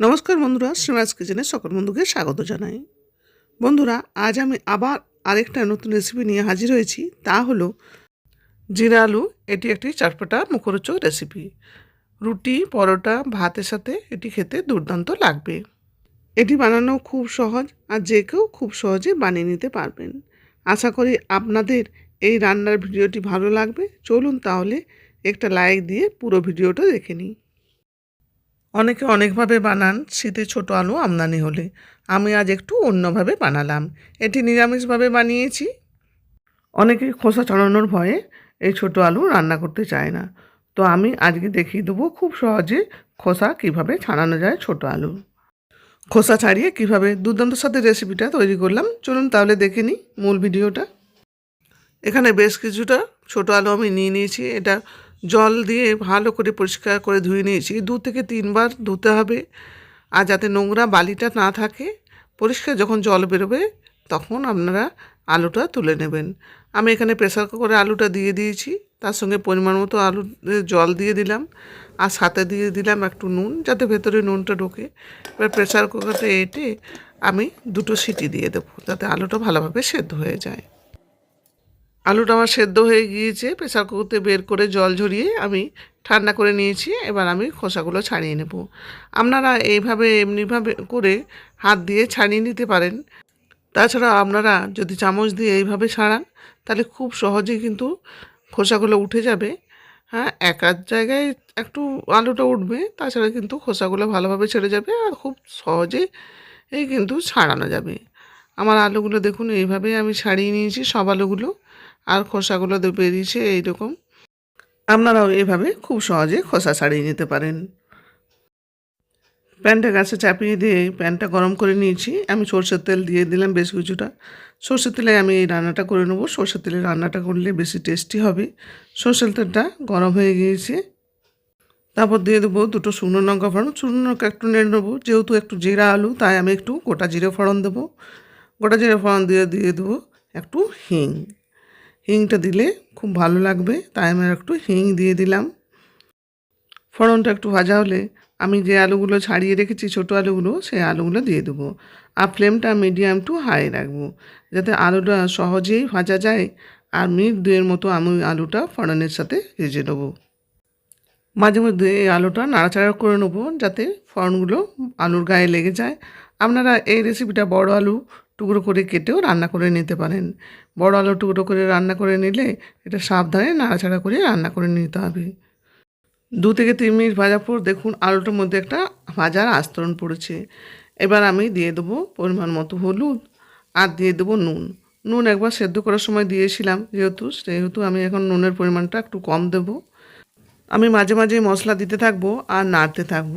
নমস্কার বন্ধুরা শ্রীমাজ কিচেনে সকল বন্ধুকে স্বাগত জানাই। বন্ধুরা, আজ আমি আবার আরেকটা নতুন রেসিপি নিয়ে হাজির হয়েছি, তা হলো জিরা আলু, এটি একটি চটপটা মুখরোচক রেসিপি রুটি, পরোটা, ভাতের সাথে এটি খেতে দুর্দান্ত লাগবে। এটি বানানো খুব সহজ, আর যে কেউ খুব সহজে বানিয়ে নিতে পারবেন। আশা করি আপনাদের এই রান্নার ভিডিওটি ভালো লাগবে। চলুন তাহলে একটা লাইক দিয়ে পুরো ভিডিওটা দেখে নিই। অনেকে অনেকভাবে বানান শীতে ছোট আলু আমদানি হলে। আমি আজ একটু অন্যভাবে বানালাম। এটি নিরামিষভাবে বানিয়েছি। অনেকে খোসা ছাড়ানোর ভয়ে এই ছোট আলু রান্না করতে চায় না। তো আমি আজকে দেখিয়ে দেবো খুব সহজে খোসা কীভাবে ছাড়ানো যায় ছোট আলু। খোসা ছাড়িয়ে কীভাবে দুর্দান্ত সাথে রেসিপিটা তৈরি করলাম। চলুন তাহলে দেখে নিই মূল ভিডিওটা। এখানে বেশ কিছুটা ছোট আলু আমি নিয়ে নিয়েছি। এটা জল দিয়ে ভালো করে পরিষ্কার করে ধুয়ে নিয়েছি। দু থেকে তিনবার ধুতে হবে। আর যাতে নোংরা বালিটা না থাকে, পরিষ্কার যখন জল বেরোবে, তখন আপনারা আলুটা তুলে নেবেন। আমি এখানে প্রেসার কুকারে আলুটা দিয়ে দিয়েছি। তার সঙ্গে পরিমাণ মতো আলু জল দিয়ে দিলাম। আর সাথে দিয়ে দিলাম একটু নুন, যাতে ভেতরে নুনটা ঢোকে। এবার প্রেসার কুকারটা এঁটে আমি দুটো সিটি দিয়ে দেবো, যাতে আলুটা ভালোভাবে সেদ্ধ হয়ে যায়। আলুটা আমার সেদ্ধ হয়ে গিয়েছে, প্রেসার কুকারতে বের করে জল ঝরিয়ে আমি ঠান্ডা করে নিয়েছি, এবার আমি খোসাগুলো ছাড়িয়ে নেব। আপনারা এইভাবে এমনিভাবে করে হাত দিয়ে ছাড়িয়ে নিতে পারেন। তাছাড়া আপনারা যদি চামচ দিয়ে এইভাবে ছাড়ান, তাহলে খুব সহজেই কিন্তু খোসাগুলো উঠে যাবে। হ্যাঁ এক জায়গায় একটু আলুটা উঠবে, তাছাড়া কিন্তু খোসাগুলো ভালোভাবে ছেড়ে যাবে আর খুব সহজেই এই কিন্তু ছাড়ানো যাবে। আমার আলুগুলো দেখুন, এইভাবেই আমি ছাড়িয়ে নিয়েছি সব আলুগুলো। আর খোসাগুলো বেরিয়েছে এইরকম। আপনারাও এভাবে খুব সহজে খোসা ছাড়িয়ে নিতে পারেন। প্যানটা গাছে চাপিয়ে দিয়ে প্যানটা গরম করে নিয়েছি। আমি সর্ষের তেল দিয়ে দিলাম বেশ কিছুটা। সর্ষের তেলে আমি এই রান্নাটা করে নেব। সর্ষের তেলে রান্নাটা করলে বেশি টেস্টি হবে। সর্ষের তেলটা গরম হয়ে গিয়েছে। তারপর দিয়ে দেবো দুটো শুকনো লঙ্কা ফোড়ন। শুকনো লঙ্কা একটু নেড়ে নেব। যেহেতু একটু জিরা আলু, তাই আমি একটু গোটা জিরে ফোড়ন দেবো। গোটা জিরে ফোড়ন দিয়ে দিয়ে দেবো একটু হিং। হিংটা দিলে খুব ভালো লাগবে, তাই আমি একটু হিং দিয়ে দিলাম। ফোড়নটা একটু ভাজা হলে আমি যে আলুগুলো ছাড়িয়ে রেখেছি, ছোটো আলুগুলো, সেই আলুগুলো দিয়ে দেবো। আর ফ্লেমটা মিডিয়াম টু হাই রাখব, যাতে আলুটা সহজেই ভাজা যায়। আর মিনিট দুয়ের মতো আমি আলুটা ফোড়নের সাথে ভেজে নেব। মাঝে মধ্যে এই আলুটা নাড়াচাড়া করে নেব, যাতে ফোড়নগুলো আলুর গায়ে লেগে যায়। আপনারা এই রেসিপিটা বড় আলু টুকরো করে কেটেও রান্না করে নিতে পারেন। বড় আলু টুকরো করে রান্না করে নিলে এটা সাবধানে নাড়াচাড়া করে রান্না করে নিতে হবে। দু থেকে তিন মিনিট ভাজার পর দেখুন আলুটার মধ্যে একটা ভাজার আস্তরণ পড়েছে। এবার আমি দিয়ে দেবো পরিমাণ মতো হলুদ আর দিয়ে দেবো নুন। নুন একবার সেদ্ধ করার সময় দিয়েছিলাম, যেহেতু, সেহেতু আমি এখন নুনের পরিমাণটা একটু কম দেবো। আমি মাঝে মাঝে মশলা দিতে থাকব আর নাড়তে থাকব।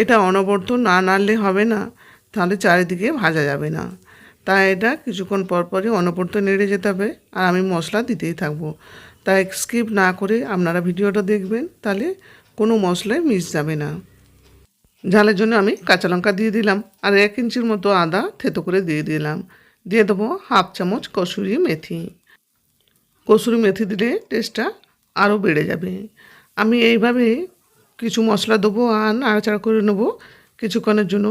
এটা অনবর্ত না নাড়লে হবে না, তাহলে চারিদিকে ভাজা যাবে না। তাই এটা কিছুক্ষণ পর পরই অনবরত নেড়ে যেতে হবে আর আমি মশলা দিতেই থাকব। তাই স্কিপ না করে আপনারা ভিডিওটা দেখবেন, তাহলে কোনো মশলায় মিস যাবে না। ঝালের জন্য আমি কাঁচা লঙ্কা দিয়ে দিলাম আর এক ইঞ্চির মতো আদা থেতো করে দিয়ে দিলাম। দিয়ে দেবো হাফ চামচ কসুরি মেথি। কসুরি মেথি দিলে টেস্টটা আরও বেড়ে যাবে। আমি এইভাবে কিছু মশলা দেবো আর নাড়াচাড়া করে নেব কিছুক্ষণের জন্য।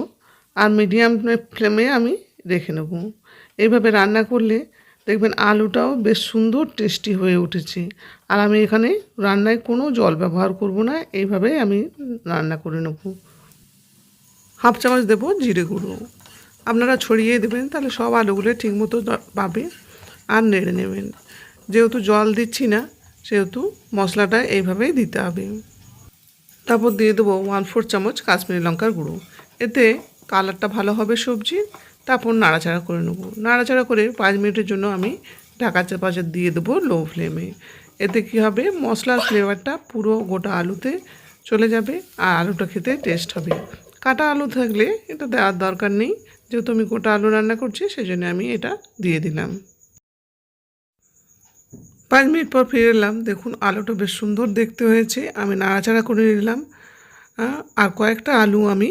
আর মিডিয়াম ফ্লেমে আমি রেখে নেব। এইভাবে রান্না করলে দেখবেন আলুটাও বেশ সুন্দর টেস্টি হয়ে উঠেছে। আর আমি এখানে রান্নায় কোনো জল ব্যবহার করব না, এইভাবে আমি রান্না করে নেব। হাফ চামচ দেবো জিরে গুঁড়ো। আপনারা ছড়িয়ে দেবেন, তাহলে সব আলুগুলো ঠিকমতো পাবে আর নেড়ে নেবেন। যেহেতু জল দিচ্ছি না, সেহেতু মশলাটা এইভাবেই দিতে হবে। তারপর দিয়ে দেবো ওয়ান ফোর চামচ কাশ্মীরি লঙ্কার গুঁড়ো। এতে কালারটা ভালো হবে সবজির তারপর নাড়াচাড়া করে নেব। নাড়াচাড়া করে পাঁচ মিনিটের জন্য আমি ঢাকা চাপাচা দিয়ে দেবো লো ফ্লেমে। এতে কি হবে? মশলার ফ্লেভারটা পুরো গোটা আলুতে চলে যাবে আর আলুটা খেতে টেস্ট হবে। কাটা আলু থাকলে এটা দেওয়ার দরকার নেই, যেহেতু আমি গোটা আলু রান্না করছি সেই জন্য আমি এটা দিয়ে দিলাম। পাঁচ মিনিট পর ফিরে এলাম। দেখুন, আলুটা বেশ সুন্দর দেখতে হয়েছে। আমি নাড়াচাড়া করে নিলাম। আর কয়েকটা আলু আমি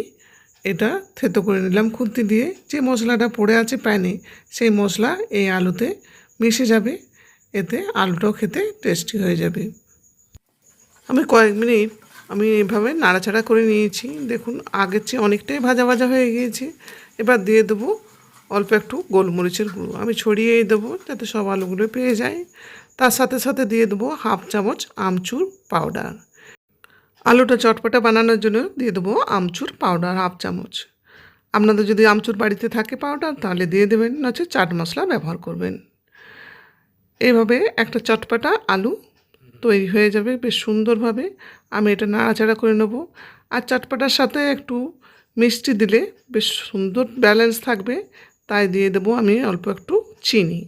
এটা থেতো করে নিলাম খুন্তি দিয়ে। যে মশলাটা পড়ে আছে প্যানে, সেই মশলা এই আলুতে মিশে যাবে, এতে আলুটাও খেতে টেস্টি হয়ে যাবে। আমি কয়েক মিনিট আমি এভাবে নাড়াচাড়া করে নিয়েছি। দেখুন, আগের চেয়ে অনেকটাই ভাজা ভাজা হয়ে গিয়েছে। এবার দিয়ে দেবো অল্প একটু গোলমরিচের গুঁড়ো। আমি ছড়িয়েই দেবো যাতে সব আলুগুলো পেয়ে যায়। তার সাথে সাথে দিয়ে দেবো হাফ চামচ আমচুর পাউডার। আলুটা চটপটা বানানোর জন্য দিয়ে দেবো আমচুর পাউডার হাফ চামচ। আপনাদের যদি আমচুর বাড়িতে থাকে পাউডার, তাহলে দিয়ে দেবেন নচে চাট মশলা ব্যবহার করবেন। এইভাবে একটা চটপাটা আলু তৈরি হয়ে যাবে বেশ সুন্দরভাবে। আমি এটা নাড়াচাড়া করে নেব। আর চটপাটার সাথে একটু মিষ্টি দিলে বেশ সুন্দর ব্যালেন্স থাকবে, তাই দিয়ে দেবো আমি অল্প একটু চিনি।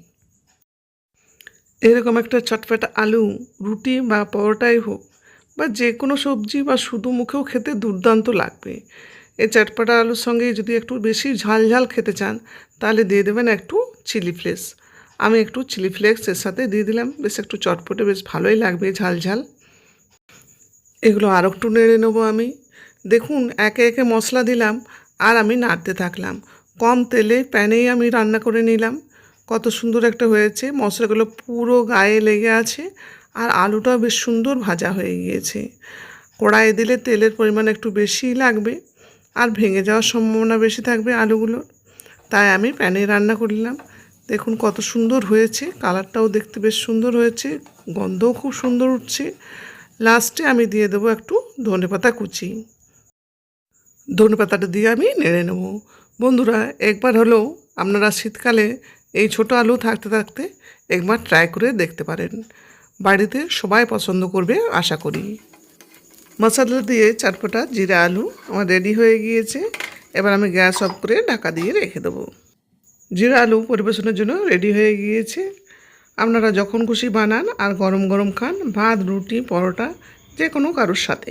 এরকম একটা চটপাটা আলু, রুটি বা পরোটাই হোক বা যে কোনো সবজি বা শুধু মুখেও খেতে দুর্দান্ত লাগবে। এই চটপটা আলুর সঙ্গে যদি একটু বেশি ঝাল ঝাল খেতে চান, তাহলে দিয়ে দেবেন একটু চিলি ফ্লেক্স। আমি একটু চিলি ফ্লেক্স এর সাথে দিয়ে দিলাম, বেশ একটু চটপটে, বেশ ভালোই লাগবে ঝাল ঝাল। এগুলো আর একটু নেড়ে নেব আমি। দেখুন, একে একে মশলা দিলাম আর আমি নাড়তে থাকলাম। কম তেলে প্যানেই আমি রান্না করে নিলাম। কত সুন্দর একটা হয়েছে, মশলাগুলো পুরো গায়ে লেগে আছে। আর আলুটাও বেশ সুন্দর ভাজা হয়ে গিয়েছে। কড়াইয়ে দিলে তেলের পরিমাণ একটু বেশিই লাগবে আর ভেঙে যাওয়ার সম্ভাবনা বেশি থাকবে আলুগুলোর। তাই আমি প্যানে রান্না করলাম দেখুন কত সুন্দর হয়েছে, কালারটাও দেখতে বেশ সুন্দর হয়েছে, গন্ধও খুব সুন্দর উঠছে। লাস্টে আমি দিয়ে দেবো একটু ধনেপাতা কুচি। ধনেপাতাটা দিয়ে আমি নেড়ে নেব। বন্ধুরা, একবার হলেও আপনারা শীতকালে এই ছোট আলু থাকতে থাকতে একবার ট্রাই করে দেখতে পারেন। বাড়িতে সবাই পছন্দ করবে, আশা করি। মশলা দিয়ে চাটপটা জিরা আলু আমার রেডি হয়ে গিয়েছে। এবার আমি গ্যাস অফ করে ঢাকা দিয়ে রেখে দেবো। জিরা আলু পরিবেশনের জন্য রেডি হয়ে গিয়েছে। আপনারা যখন খুশি বানান আর গরম গরম খান, ভাত, রুটি, পরোটা যে কোনো কারোর সাথে।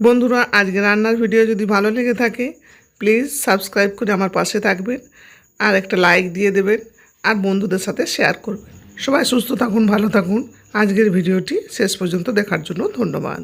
বন্ধুরা, আজকে রান্নার ভিডিও যদি ভালো লেগে থাকে প্লিজ সাবস্ক্রাইব করে আমার পাশে থাকবেন আর একটা লাইক দিয়ে দেবেন আর বন্ধুদের সাথে শেয়ার করবেন। সবাই সুস্থ থাকুন ভালো থাকুন। আজকের ভিডিওটি শেষ পর্যন্ত দেখার জন্য ধন্যবাদ।